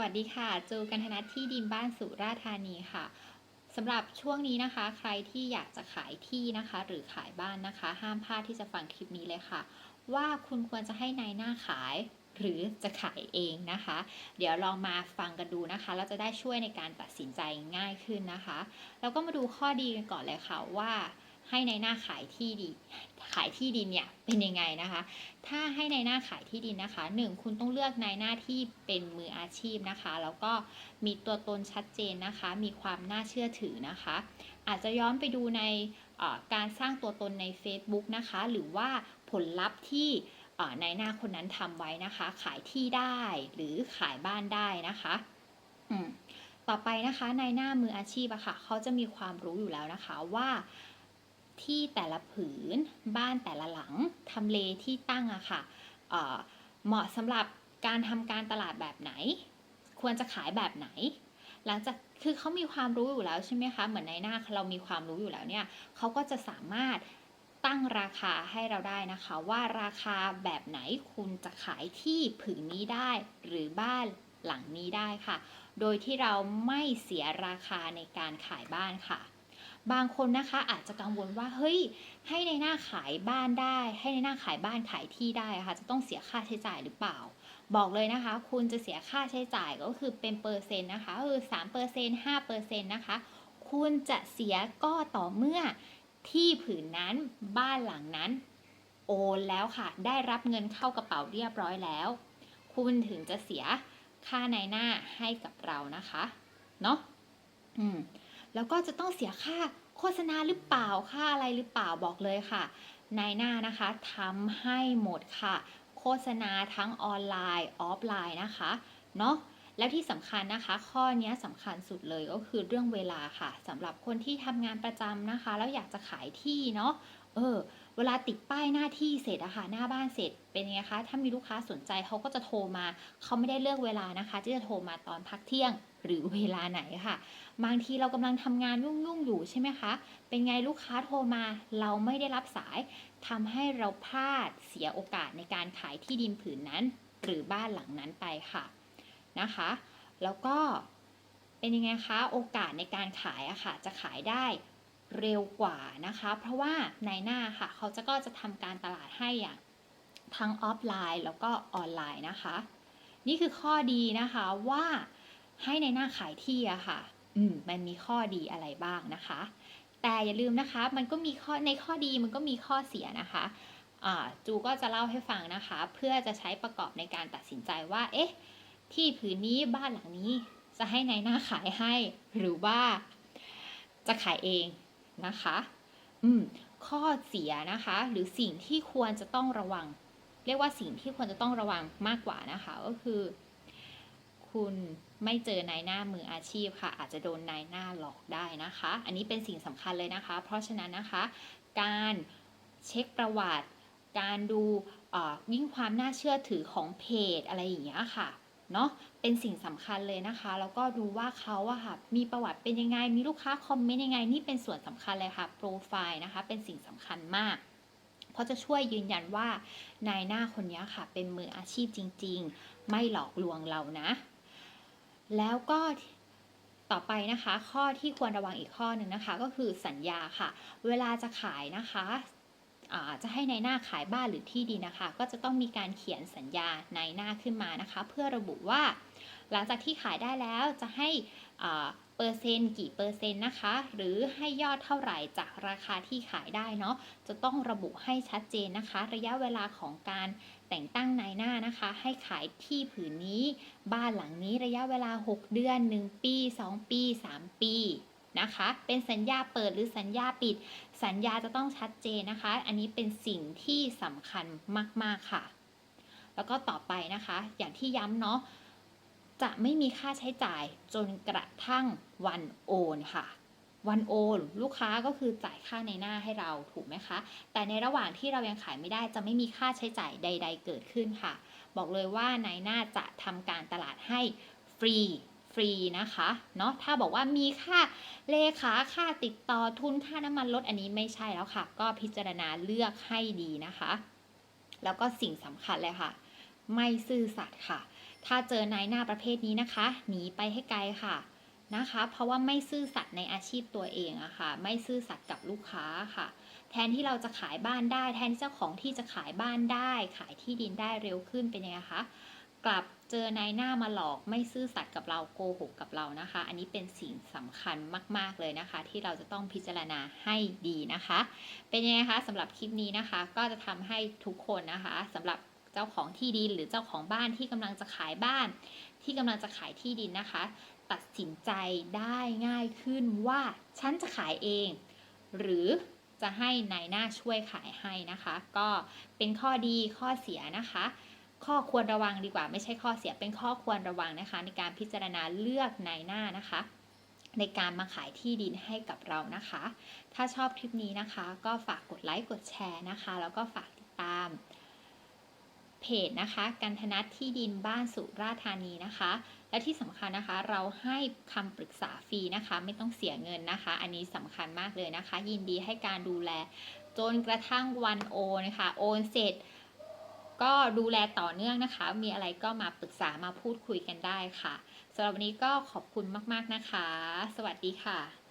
วัสดีค่ะ จูกันธนัทที่ดินบ้านสุราษฎร์ธานีค่ะสำหรับช่วงนี้นะคะ ใครที่อยากจะขายที่นะคะ หรือขายบ้านนะคะ ห้ามพลาดที่จะฟังคลิปนี้เลยค่ะ ว่าคุณควรจะให้นายหน้าขายหรือจะขายเองนะคะ เดี๋ยวลองมาฟังกันดูนะคะแล้วจะได้ช่วยในการตัดสินใจง่ายขึ้นนะคะ แล้วก็มาดูข้อดีกันก่อนเลยค่ะว่า ให้ในายหน้าขายที่ดินขายที่ดินเนี่ยเป็นยังไงนะคะ ถ้าให้ในายหน้าขายที่ดินนะคะหนึ่งคุณต้องเลือกนายหน้าที่เป็นมืออาชีพนะคะ แล้วก็มีตัวตนชัดเจนนะคะ มีความน่าเชื่อถือนะคะ อาจจะย้อนไปดูในการสร้างตัวตนใน Facebook นะคะ หรือว่าผลลัพธ์ที่นายหน้าคนนั้นทำไว้นะคะ ขายที่ได้หรือขายบ้านได้นะคะต่อไปนะคะนายหน้ามืออาชีพอะค่ะเขาจะมีความรู้อยู่แล้วนะคะว่า ที่แต่ละผืน บ้านแต่ละหลังทำเลที่ตั้งอะค่ะเอ่อเหมาะสำหรับการทำการตลาดแบบไหน ควรจะขายแบบไหน หลังจากคือเขามีความรู้อยู่แล้วใช่ไหมคะเหมือนในหน้าเรามีความรู้อยู่แล้วเนี่ยเขาก็จะสามารถตั้งราคาให้เราได้นะคะ ว่าราคาแบบไหนคุณจะขายที่ผืนนี้ได้ หรือบ้านหลังนี้ได้ค่ะ โดยที่เราไม่เสียราคาในการขายบ้านค่ะ บางคนนะคะอาจจะกังวลว่าเฮ้ยให้ในหน้าขายบ้านได้ ให้ในหน้าขายบ้านขายที่ได้ะค่ะจะต้องเสียค่าใช้จ่ายหรือเปล่า บอกเลยนะคะ คุณจะเสียค่าใช้จ่ายก็คือเป็นเปอร์เซ็นต์นะคะคือสามเปอร์เซ็นต์ห้าเปอร์เซ็นต์นะคะ คุณจะเสียก็ต่อเมื่อที่ผืนนั้นบ้านหลังนั้น โอนแล้วค่ะ ได้รับเงินเข้ากระเป๋าเรียบร้อยแล้ว คุณถึงจะเสียค่าในหน้าให้กับเรานะคะ เนาะอืม แล้วก็จะต้องเสียค่าโฆษณาหรือเปล่าค่าอะไรหรือเปล่าบอกเลยค่ะ นายหน้านะคะทำให้หมดค่ะ โฆษณาทั้งออนไลน์ออฟไลน์นะคะเนาะแล้วที่สำคัญนะคะ ข้อนี้สำคัญสุดเลยก็คือเรื่องเวลาค่ะสำหรับคนที่ทำงานประจำนะคะ แล้วอยากจะขายที่เนาะเออ เวลาติดป้ายหน้าที่เสร็จอะค่ะหน้าบ้านเสร็จเป็นไงคะถ้ามีลูกค้าสนใจเขาก็จะโทรมาเขาไม่ได้เลือกเวลานะคะที่จะโทรมาตอนพักเที่ยงหรือเวลาไหนค่ะ บางทีเรากำลังทำงานยุ่งๆอยู่ใช่ไหมคะ เป็นไงลูกค้าโทรมาเราไม่ได้รับสายทำให้เราพลาดเสียโอกาสในการขายที่ดินผืนนั้น หรือบ้านหลังนั้นไปค่ะนะคะ แล้วก็เป็นยังไงคะโอกาสในการขายอะค่ะจะขายได้ เร็วกว่านะคะ เพราะว่าในหน้าค่ะ เขาจะก็จะทำการตลาดให้อย่างทั้งออฟไลน์แล้วก็ออนไลน์นะคะ นี่คือข้อดีนะคะว่าให้ในหน้าขายที่อะค่ะ อืม มันมีข้อดีอะไรบ้างนะคะ แต่อย่าลืมนะคะ มันก็มีข้อ ในข้อดีมันก็มีข้อเสียนะคะ อ่า จูก็จะเล่าให้ฟังนะคะ เพื่อจะใช้ประกอบในการตัดสินใจว่า เอ๊ะ ที่ผืนนี้บ้านหลังนี้ จะให้ในหน้าขายให้ หรือว่าจะขายเอง นะคะอืมข้อเสียนะคะ หรือสิ่งที่ควรจะต้องระวัง เรียกว่าสิ่งที่ควรจะต้องระวังมากกว่านะคะ ก็คือ คุณไม่เจอนายหน้ามืออาชีพค่ะ อาจจะโดนนายหน้าหลอกได้นะคะ อันนี้เป็นสิ่งสำคัญเลยนะคะ เพราะฉะนั้นนะคะ การเช็คประวัติ การดูเอ่อยิ่งความน่าเชื่อถือของเพจอะไรอย่างเงี้ยค่ะเนาะ เป็นสิ่งสำคัญเลยนะคะ แล้วก็ดูว่าเขาอะค่ะมีประวัติเป็นยังไง มีลูกค้าคอมเมนต์ยังไง นี่เป็นส่วนสำคัญเลยค่ะโปรไฟล์นะคะ เป็นสิ่งสำคัญมากเพราะจะช่วยยืนยันว่านายหน้าคนนี้ค่ะ เป็นมืออาชีพจริง ๆ ไม่หลอกลวงเรานะ แล้วก็ต่อไปนะคะ ข้อที่ควรระวังอีกข้อหนึ่งนะคะ ก็คือสัญญาค่ะ เวลาจะขายนะคะจะให้ในายหน้าขายบ้านหรือที่ดินนะคะ ก็จะต้องมีการเขียนสัญญาในหน้าขึ้นมานะคะ เพื่อระบุว่า หลังจากที่ขายได้แล้วจะให้เปอร์เซ็นต์กี่เปอร์เซ็นต์นะคะ หรือให้ยอดเท่าไหร่จากราคาที่ขายได้เนาะจะต้องระบุให้ชัดเจนนะคะ ระยะเวลาของการแต่งตั้งนายหน้านะคะ ให้ขายที่ผืนนี้ บ้านหลังนี้ระยะเวลา 6 เดือน 1 ปี 2 ปี 3 ปีนะคะ เป็นสัญญาเปิดหรือสัญญาปิด สัญญาจะต้องชัดเจนนะคะ อันนี้เป็นสิ่งที่สำคัญมาก ๆ ค่ะ แล้วก็ต่อไปนะคะ อย่างที่ย้ำเนาะ จะไม่มีค่าใช้จ่ายจนกระทั่งวันโอนค่ะวันโอนลูกค้าก็คือจ่ายค่าในหน้าให้เราถูกไหมคะ แต่ในระหว่างที่เรายังขายไม่ได้จะไม่มีค่าใช้จ่ายใด ๆ เกิดขึ้นค่ะ บอกเลยว่านายหน้าจะทำการตลาดให้ฟรีฟรีนะคะเนาะถ้าบอกว่ามีค่าเลขาค่าติดต่อทุนค่าน้ำมันลดอันนี้ไม่ใช่แล้วค่ะ ก็พิจารณาเลือกให้ดีนะคะ แล้วก็สิ่งสำคัญเลยค่ะ ไม่ซื่อสัตย์ค่ะ ถ้าเจอนายหน้าประเภทนี้นะคะ หนีไปให้ไกลค่ะนะคะ เพราะว่าไม่ซื่อสัตย์ในอาชีพตัวเองอะค่ะ ไม่ซื่อสัตย์กับลูกค้าค่ะ แทนที่เราจะขายบ้านได้ แทนที่เจ้าของที่จะขายบ้านได้ ขายที่ดินได้เร็วขึ้นเป็นยังไงคะ กลับเจอนายหน้ามาหลอก ไม่ซื่อสัตย์กับเราโกหกกับเรานะคะ อันนี้เป็นสิ่งสำคัญมาก ๆเลยนะคะ ที่เราจะต้องพิจารณาให้ดีนะคะ เป็นยังไงคะสำหรับคลิปนี้นะคะ ก็จะทำให้ทุกคนนะคะสำหรับ เจ้าของที่ดินหรือเจ้าของบ้านที่กำลังจะขายบ้าน ที่กำลังจะขายที่ดินนะคะ ตัดสินใจได้ง่ายขึ้นว่าฉันจะขายเอง หรือจะให้นายหน้าช่วยขายให้นะคะ ก็เป็นข้อดีข้อเสียนะคะ ข้อควรระวังดีกว่าไม่ใช่ข้อเสียเป็นข้อควรระวังนะคะ ในการพิจารณาเลือกนายหน้านะคะ ในการมาขายที่ดินให้กับเรานะคะ ถ้าชอบคลิปนี้นะคะ ก็ฝากกดไลค์กดแชร์นะคะ แล้วก็ฝากติดตาม เพจนะคะ กันธนัทที่ดินบ้านสุราธานีนะคะ และที่สำคัญนะคะเราให้คำปรึกษาฟรีนะคะ ไม่ต้องเสียเงินนะคะ อันนี้สำคัญมากเลยนะคะ ยินดีให้การดูแล จนกระทั่งวันโอนนะคะโอนเสร็จก็ดูแลต่อเนื่องนะคะ มีอะไรก็มาปรึกษามาพูดคุยกันได้ค่ะสำหรับวันนี้ก็ขอบคุณมาก ๆ นะคะ สวัสดีค่ะ